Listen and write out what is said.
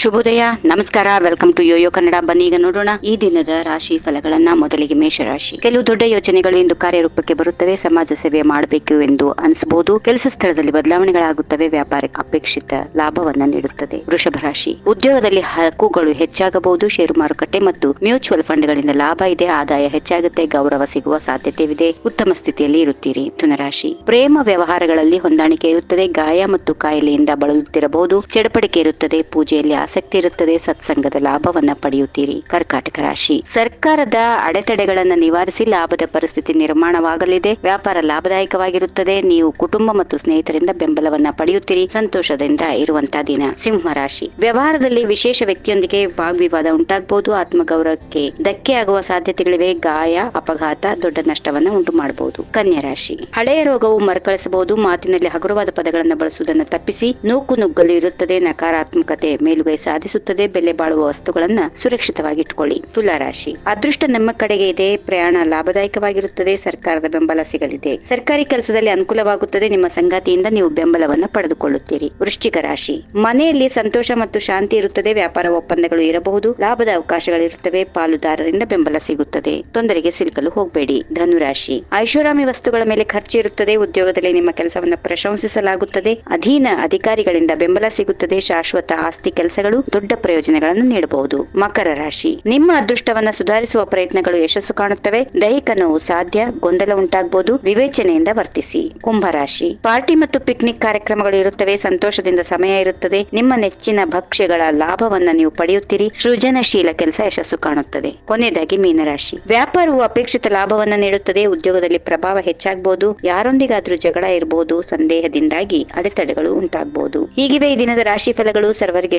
ಶುಭೋದಯ, ನಮಸ್ಕಾರ welcome to Yoyo Kannada ಬನ್ನಿ, ಈಗ ನೋಡೋಣ ಈ ದಿನದ ರಾಶಿ ಫಲಗಳನ್ನ, ಮೊದಲಿಗೆ ಮೇಷರಾಶಿ. ಕೆಲವು ದೊಡ್ಡ ಯೋಚನೆಗಳು ಇಂದು ಕಾರ್ಯರೂಪಕ್ಕೆ ಬರುತ್ತವೆ, ಸಮಾಜ ಸೇವೆ ಮಾಡಬೇಕು ಎಂದು ಅನಿಸಬಹುದು ಕೆಲಸ ಸ್ಥಳದಲ್ಲಿ ಬದಲಾವಣೆಗಳಾಗುತ್ತವೆ ವ್ಯಾಪಾರ ಅಪೇಕ್ಷಿತ ಲಾಭವನ್ನ ನೀಡುತ್ತದೆ. ವೃಷಭ ರಾಶಿ, ಉದ್ಯೋಗದಲ್ಲಿ ಹಕ್ಕುಗಳು ಹೆಚ್ಚಾಗಬಹುದು ಷೇರು ಮಾರುಕಟ್ಟೆ ಮತ್ತು ಮ್ಯೂಚುವಲ್ ಫಂಡ್ಗಳಿಂದ ಲಾಭ ಇದೆ, ಆದಾಯ ಹೆಚ್ಚಾಗುತ್ತೆ, ಗೌರವ ಸಿಗುವ ಸಾಧ್ಯತೆವಿದೆ. ಉತ್ತಮ ಸ್ಥಿತಿಯಲ್ಲಿ ಇರುತ್ತೀರಿ. ಮಿಥುನ ಪ್ರೇಮ ವ್ಯವಹಾರಗಳಲ್ಲಿ ಹೊಂದಾಣಿಕೆ ಇರುತ್ತದೆ, ಗಾಯ ಮತ್ತು ಕಾಯಿಲೆಯಿಂದ ಬಳಲುತ್ತಿರಬಹುದು, ಚಡಪಡಿಕೆ ಇರುತ್ತದೆ, ಪೂಜೆಯಲ್ಲಿ ಆಸಕ್ತಿ ಇರುತ್ತದೆ, ಸತ್ಸಂಗದ ಲಾಭವನ್ನ ಪಡೆಯುತ್ತೀರಿ. ಕರ್ಕಾಟಕ ರಾಶಿ. ಸರ್ಕಾರದ ಅಡೆತಡೆಗಳನ್ನು ನಿವಾರಿಸಿ ಲಾಭದ ಪರಿಸ್ಥಿತಿ ನಿರ್ಮಾಣವಾಗಲಿದೆ. ವ್ಯಾಪಾರ ಲಾಭದಾಯಕವಾಗಿರುತ್ತದೆ. ನೀವು ಕುಟುಂಬ ಮತ್ತು ಸ್ನೇಹಿತರಿಂದ ಬೆಂಬಲವನ್ನ ಪಡೆಯುತ್ತೀರಿ. ಸಂತೋಷದಿಂದ ಇರುವಂತಹ ದಿನ. ಸಿಂಹ ರಾಶಿ. ವ್ಯವಹಾರದಲ್ಲಿ ವಿಶೇಷ ವ್ಯಕ್ತಿಯೊಂದಿಗೆ ವಾಗ್ವಿವಾದ ಉಂಟಾಗಬಹುದು ಆತ್ಮಗೌರವಕ್ಕೆ ಧಕ್ಕೆ ಆಗುವ ಸಾಧ್ಯತೆಗಳಿವೆ. ಗಾಯ, ಅಪಘಾತ, ದೊಡ್ಡ ನಷ್ಟವನ್ನ ಉಂಟು ಮಾಡಬಹುದು ಕನ್ಯಾ ರಾಶಿ. ಹಳೆಯ ರೋಗವು ಮರುಕಳಿಸಬಹುದು. ಮಾತಿನಲ್ಲಿ ಹಗುರವಾದ ಪದಗಳನ್ನು ಬಳಸುವುದನ್ನು ತಪ್ಪಿಸಿ. ನೂಕು ನುಗ್ಗಲು ಇರುತ್ತದೆ. ನಕಾರಾತ್ಮಕತೆ ಮೇಲುಗೈ ಸಾಧಿಸುತ್ತದೆ, ಬೆಲೆ ಬಾಳುವ ವಸ್ತುಗಳನ್ನ ಸುರಕ್ಷಿತವಾಗಿ ಇಟ್ಕೊಳ್ಳಿ ತುಲಾ ರಾಶಿ. ಅದೃಷ್ಟ ನಮ್ಮ ಕಡೆಗೆ ಇದೆ, ಪ್ರಯಾಣ ಲಾಭದಾಯಕವಾಗಿರುತ್ತದೆ, ಸರ್ಕಾರದ ಬೆಂಬಲ ಸಿಗಲಿದೆ. ಸರ್ಕಾರಿ ಕೆಲಸದಲ್ಲಿ ಅನುಕೂಲವಾಗುತ್ತದೆ, ನಿಮ್ಮ ಸಂಗಾತಿಯಿಂದ ನೀವು ಬೆಂಬಲವನ್ನು ಪಡೆದುಕೊಳ್ಳುತ್ತೀರಿ. ವೃಶ್ಚಿಕ ರಾಶಿ. ಮನೆಯಲ್ಲಿ ಸಂತೋಷ ಮತ್ತು ಶಾಂತಿ ಇರುತ್ತದೆ, ವ್ಯಾಪಾರ ಒಪ್ಪಂದಗಳು ಇರಬಹುದು, ಲಾಭದ ಅವಕಾಶಗಳಿರುತ್ತವೆ, ಪಾಲುದಾರರಿಂದ ಬೆಂಬಲ ಸಿಗುತ್ತದೆ. ತೊಂದರೆಗೆ ಸಿಲುಕಲು ಹೋಗಬೇಡಿ. ಧನುರಾಶಿ. ಐಷಾರಾಮಿ ವಸ್ತುಗಳ ಮೇಲೆ ಖರ್ಚು ಇರುತ್ತದೆ, ಉದ್ಯೋಗದಲ್ಲಿ ನಿಮ್ಮ ಕೆಲಸವನ್ನು ಪ್ರಶಂಸಿಸಲಾಗುತ್ತದೆ, ಅಧೀನ ಅಧಿಕಾರಿಗಳಿಂದ ಬೆಂಬಲ ಸಿಗುತ್ತದೆ, ಶಾಶ್ವತ ಆಸ್ತಿ ಕೆಲಸಗಳು ದೊಡ್ಡ ಪ್ರಯೋಜನಗಳನ್ನು ನೀಡಬಹುದು. ಮಕರ ರಾಶಿ. ನಿಮ್ಮ ಅದೃಷ್ಟವನ್ನು ಸುಧಾರಿಸುವ ಪ್ರಯತ್ನಗಳು ಯಶಸ್ಸು ಕಾಣುತ್ತವೆ. ದೈಹಿಕ ನೋವು ಸಾಧ್ಯ, ಗೊಂದಲ ಉಂಟಾಗಬಹುದು ವಿವೇಚನೆಯಿಂದ ವರ್ತಿಸಿ. ಕುಂಭರಾಶಿ ಪಾರ್ಟಿ ಮತ್ತು ಪಿಕ್ನಿಕ್ ಕಾರ್ಯಕ್ರಮಗಳು ಇರುತ್ತವೆ. ಸಂತೋಷದಿಂದ ಸಮಯ ಇರುತ್ತದೆ. ನಿಮ್ಮ ನೆಚ್ಚಿನ ಭಕ್ಷ್ಯಗಳ ಲಾಭವನ್ನ ನೀವು ಪಡೆಯುತ್ತೀರಿ. ಸೃಜನಶೀಲ ಕೆಲಸ ಯಶಸ್ಸು ಕಾಣುತ್ತದೆ. ಕೊನೆಯದಾಗಿ ಮೀನರಾಶಿ ವ್ಯಾಪಾರವು ಅಪೇಕ್ಷಿತ ಲಾಭವನ್ನ ನೀಡುತ್ತದೆ. ಉದ್ಯೋಗದಲ್ಲಿ ಪ್ರಭಾವ ಹೆಚ್ಚಾಗಬಹುದು ಯಾರೊಂದಿಗಾದ್ರೂ ಜಗಳ ಇರಬಹುದು ಸಂದೇಹದಿಂದಾಗಿ ಅಡೆತಡೆಗಳು ಉಂಟಾಗಬಹುದು ಹೀಗಿವೆ ಈ ದಿನದ ರಾಶಿ ಫಲಗಳು ಸರ್ವರಿಗೆ